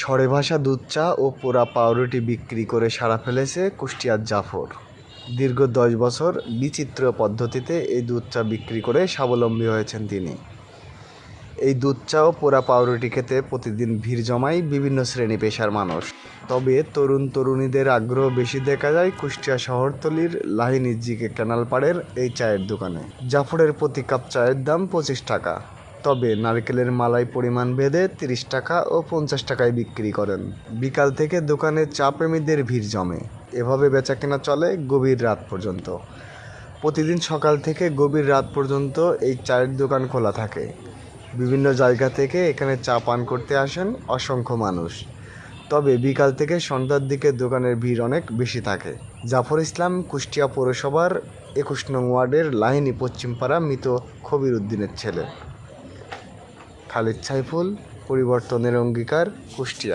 সরে ভাসা দুধ চা ও পোড়া পাউরুটি বিক্রি করে সাড়া ফেলেছে কুষ্টিয়ার জাফর। দীর্ঘ দশ বছর বিচিত্র পদ্ধতিতে এই দুধ চা বিক্রি করে স্বাবলম্বী হয়েছেন তিনি। এই দুধ চা ও পোড়া পাউরুটি খেতে প্রতিদিন ভিড় জমায় বিভিন্ন শ্রেণি পেশার মানুষ। তবে তরুণ তরুণীদের আগ্রহ বেশি দেখা যায় কুষ্টিয়া শহরতলির লাহিনী জিকে ক্যানাল পাড়ের এই চায়ের দোকানে। জাফরের প্রতি কাপ চায়ের দাম পঁচিশ টাকা। তবে নারকেলের মালাই পরিমাণ ভেদে তিরিশ টাকা ও পঞ্চাশ টাকায় বিক্রি করেন। বিকাল থেকে দোকানে চা প্রেমীদের ভিড় জমে। এভাবে বেচাকেনা চলে গভীর রাত পর্যন্ত। প্রতিদিন সকাল থেকে গভীর রাত পর্যন্ত এই চায়ের দোকান খোলা থাকে। বিভিন্ন জায়গা থেকে এখানে চা পান করতে আসেন অসংখ্য মানুষ। তবে বিকাল থেকে সন্ধ্যার দিকে দোকানের ভিড় অনেক বেশি থাকে। জাফর ইসলাম, কুষ্টিয়া পৌরসভার একুশ নং ওয়ার্ডের লাহিনী পশ্চিমপাড়া মৃত খবির উদ্দিনের ছেলে। খালিদ সাইফুল পরিবর্তনের অঙ্গীকার কুষ্টিয়া।